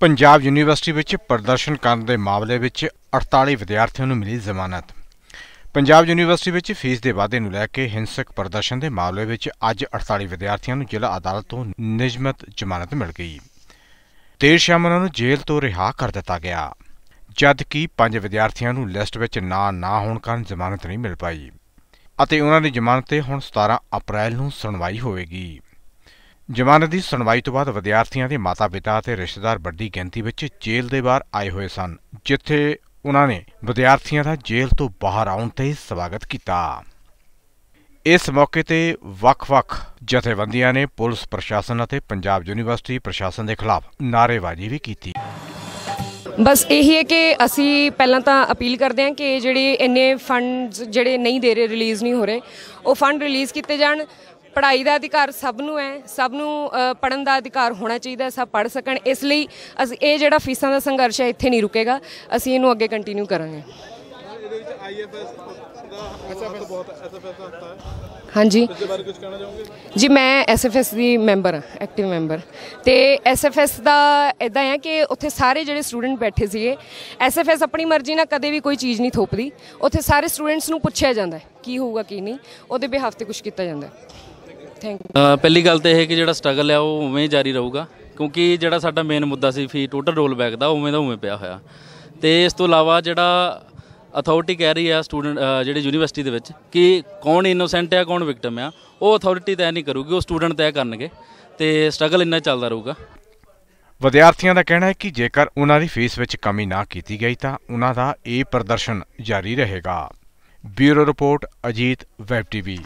Punjab university ਵਿੱਚ ਪ੍ਰਦਰਸ਼ਨ ਕਰਨ ਦੇ ਮਾਮਲੇ ਵਿੱਚ 48 ਵਿਦਿਆਰਥੀਆਂ ਨੂੰ ਮਿਲੀ ਜ਼ਮਾਨਤ। ਪੰਜਾਬ ਯੂਨੀਵਰਸਿਟੀ ਵਿੱਚ ਫੀਸ ਦੇ ਵਾਧੇ ਨੂੰ ਲੈ ਕੇ ਹਿੰਸਕ ਪ੍ਰਦਰਸ਼ਨ ਦੇ ਮਾਮਲੇ ਵਿੱਚ ਅੱਜ 48 ਵਿਦਿਆਰਥੀਆਂ ਨੂੰ ਜ਼ਿਲ੍ਹਾ ਅਦਾਲਤ ਤੋਂ ਨਿਯਮਤ ਜ਼ਮਾਨਤ ਮਿਲ ਗਈ। ਦੇਰ ਸ਼ਾਮ ਉਹਨਾਂ ਨੂੰ ਜੇਲ੍ਹ ਤੋਂ ਰਿਹਾ ਕਰ ਦਿੱਤਾ ਗਿਆ। ਜਦ ਕਿ ਪੰਜ ਵਿਦਿਆਰਥੀਆਂ ਨੂੰ ਲਿਸਟ ਵਿੱਚ ਨਾਂ ਨਾ ਹੋਣ ਕਾਰਨ ਜ਼ਮਾਨਤ ਨਹੀਂ ਮਿਲ ਪਾਈ ਅਤੇ ਉਹਨਾਂ ਦੀ ਜ਼ਮਾਨਤ ਤੇ ਹੁਣ 17 ਅਪ੍ਰੈਲ ਨੂੰ ਸੁਣਵਾਈ ਹੋਵੇਗੀ। ਜ਼ਮਾਨਤ ਦੀ ਸੁਣਵਾਈ ਤੋਂ ਬਾਅਦ ਵਿਦਿਆਰਥੀਆਂ ਦੇ ਮਾਤਾ-ਪਿਤਾ ਅਤੇ ਰਿਸ਼ਤੇਦਾਰ ਵੱਡੀ ਗਿਣਤੀ ਵਿੱਚ ਜੇਲ੍ਹ ਦੇ ਬਾਹਰ ਆਏ ਹੋਏ ਸਨ, ਜਿੱਥੇ ਉਹਨਾਂ ਨੇ ਵਿਦਿਆਰਥੀਆਂ ਦਾ ਜੇਲ੍ਹ ਤੋਂ ਬਾਹਰ ਆਉਣ ਤੇ ਸਵਾਗਤ ਕੀਤਾ। ਇਸ ਮੌਕੇ ਤੇ ਵੱਖ-ਵੱਖ ਜਥੇਬੰਦੀਆਂ ਨੇ ਪੁਲਿਸ ਪ੍ਰਸ਼ਾਸਨ ਅਤੇ ਪੰਜਾਬ ਯੂਨੀਵਰਸਿਟੀ ਪ੍ਰਸ਼ਾਸਨ ਦੇ ਖਿਲਾਫ ਨਾਅਰੇਬਾਜ਼ੀ ਵੀ ਕੀਤੀ। ਬਸ ਇਹੀ ਹੈ ਕਿ ਅਸੀਂ ਪਹਿਲਾਂ ਤਾਂ ਅਪੀਲ ਕਰਦੇ ਹਾਂ ਕਿ ਜਿਹੜੇ ਇੰਨੇ ਫੰਡਸ ਜਿਹੜੇ ਨਹੀਂ ਦੇ ਰਹੇ ਰਿਲੀਜ਼ ਨਹੀਂ ਹੋ ਰਹੇ, ਉਹ ਫੰਡ ਰਿਲੀਜ਼ ਕੀਤੇ ਜਾਣ। ਪੜ੍ਹਾਈ ਦਾ ਅਧਿਕਾਰ ਸਭ ਨੂੰ ਹੈ ਸਭ ਨੂੰ ਪੜਨ ਦਾ ਅਧਿਕਾਰ ਹੋਣਾ ਚਾਹੀਦਾ ਸਭ ਪੜ ਸਕਣ। ਇਸ ਲਈ ਅਸੀਂ ਇਹ ਜਿਹੜਾ ਫੀਸਾਂ ਦਾ ਸੰਘਰਸ਼ ਹੈ ਇੱਥੇ ਨਹੀਂ ਰੁਕੇਗਾ। ਅਸੀਂ ਇਹਨੂੰ ਅੱਗੇ ਕੰਟੀਨਿਊ ਕਰਾਂਗੇ। ਇਹਦੇ ਵਿੱਚ ਆਈਐਫਐਸ ਹਾਂਜੀ। ਜੀ ਮੈਂ ਐਸਐਫਐਸ ਦੀ ਮੈਂਬਰ ਹਾਂ ਐਕਟਿਵ ਮੈਂਬਰ। ਤੇ ਐਸਐਫਐਸ ਦਾ ਇਦਾਂ ਹੈ ਕਿ ਉੱਥੇ ਸਾਰੇ ਜਿਹੜੇ ਸਟੂਡੈਂਟ ਬੈਠੇ ਸੀਗੇ ਐਸਐਫਐਸ ਆਪਣੀ ਮਰਜ਼ੀ ਨਾਲ ਕਦੇ ਵੀ ਕੋਈ ਚੀਜ਼ ਨਹੀਂ ਥੋਪਦੀ। ਉੱਥੇ ਸਾਰੇ ਸਟੂਡੈਂਟਸ ਨੂੰ ਪੁੱਛਿਆ ਜਾਂਦਾ ਕੀ ਹੋਊਗਾ ਕੀ ਨਹੀਂ। ਉਹਦੇ ਬਿਹਾਫ ਤੇ ਕੁਝ ਕੀਤਾ ਜਾਂਦਾ ਥੈਂਕ ਯੂ ਅ, ਪਹਿਲੀ ਗੱਲ ਤਾਂ ਇਹ ਹੈ ਕਿ ਜਿਹੜਾ ਸਟਰਗਲ ਹੈ ਉਹ ਉਵੇਂ ਹੀ ਜਾਰੀ ਰਹੂਗਾ ਕਿਉਂਕਿ ਜਿਹੜਾ ਸਾਡਾ ਮੇਨ ਮੁੱਦਾ ਸੀ ਫੀ ਟੋਟਲ ਰੋਲ ਬੈਕ ਦਾ ਉਵੇਂ ਦਾ ਉਵੇਂ ਪਿਆ ਹੋਇਆ। ਤੇ ਇਸ ਤੋਂ ਇਲਾਵਾ ਜਿਹੜਾ ਅਥਾਰਟੀ ਕਹਿ ਰਹੀ ਆ ਸਟੂਡੈਂਟ ਜਿਹੜੇ ਯੂਨੀਵਰਸਿਟੀ ਦੇ ਵਿੱਚ ਕਿ ਕੌਣ ਇਨੋਸੈਂਟ ਹੈ ਕੌਣ ਵਿਕਟਮ ਆ ਉਹ ਅਥਾਰਟੀ ਤੈਅ ਨਹੀਂ ਕਰੂਗੀ ਉਹ ਸਟੂਡੈਂਟ ਤੈਅ ਕਰਨਗੇ ਤੇ ਸਟਰਗਲ ਇੰਨਾ ਚੱਲਦਾ ਰਹੂਗਾ। ਵਿਦਿਆਰਥੀਆਂ ਦਾ ਕਹਿਣਾ ਹੈ ਕਿ ਜੇਕਰ ਉਹਨਾਂ ਦੀ ਫੀਸ ਵਿੱਚ ਕਮੀ ਨਾ ਕੀਤੀ ਗਈ ਤਾਂ ਉਹਨਾਂ ਦਾ ਇਹ ਪ੍ਰਦਰਸ਼ਨ ਜਾਰੀ ਰਹੇਗਾ। Bureau report Ajit web TV.